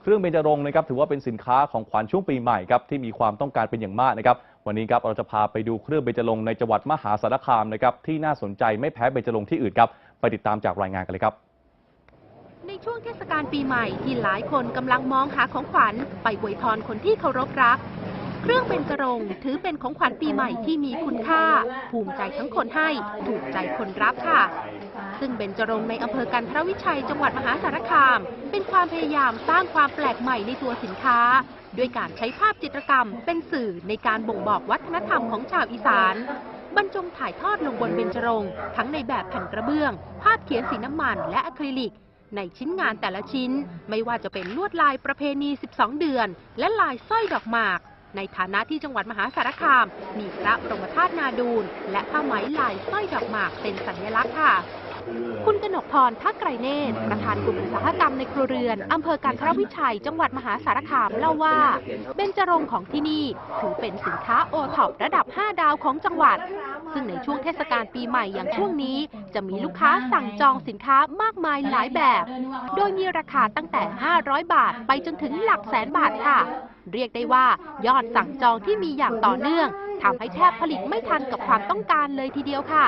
เครื่องเบญจรงค์นะครับถือว่าเป็นสินค้าของขวัญช่วงปีใหม่ครับที่มีความต้องการเป็นอย่างมากนะครับวันนี้ครับเราจะพาไปดูเครื่องเบญจรงค์ในจังหวัดมหาสารคามนะครับที่น่าสนใจไม่แพ้เบญจรงค์ที่อื่นครับไปติดตามจากรายงานกันเลยครับ ในช่วงเทศกาลปีใหม่ที่หลายคนกำลังมองหาของขวัญไปอวยพรคนที่เคารพรัก เครื่องเป็นจรงค์ถือเป็นของขวัญปีใหม่ที่มีคุณค่า ภูมิใจทั้งคนให้ถูกใจคนรับค่ะ ซึ่งเบญจรงค์ในอำเภอกันทรวิชัยจังหวัดมหาสารคาม เป็นความพยายามสร้างความแปลกใหม่ในตัวสินค้า ด้วยการใช้ภาพจิตรกรรม เป็นสื่อในการบ่งบอกวัฒนธรรมของชาวอีสานบรรจงถ่ายทอดลงบนเบญจรงค์ทั้งในแบบแผ่นกระเบื้อง ภาพเขียนสีน้ำมันและอะคริลิกในชิ้นงานแต่ละชิ้น ไม่ว่าจะเป็นลวดลายประเพณี 12 เดือน และลายสร้อยดอกหมาก ในฐานะที่จังหวัดมหาสารคาม มีพระบรมธาตุนาดูลและผ้าไหมลายสร้อยดอกหมากเป็นสัญลักษณ์ค่ะ กนกพรทักไกรเนตรประธานกลุ่มอุตสาหกรรมในครัวเรือน อำเภอการทรวิชัย จังหวัดมหาสารคามเล่าว่า เบญจรงค์ของที่นี่ถือเป็นสินค้าโอท็อประดับ 5 ดาวของจังหวัด ซึ่งในช่วงเทศกาลปีใหม่อย่างช่วงนี้ จะมีลูกค้าสั่งจองสินค้ามากมายหลายแบบ โดยมีราคาตั้งแต่ 500 บาท ไปจนถึงหลักแสนบาทค่ะ เรียกได้ว่ายอดสั่งจองที่มีอย่างต่อเนื่องทำให้แทบผลิตไม่ทันกับความต้องการเลยทีเดียวค่ะ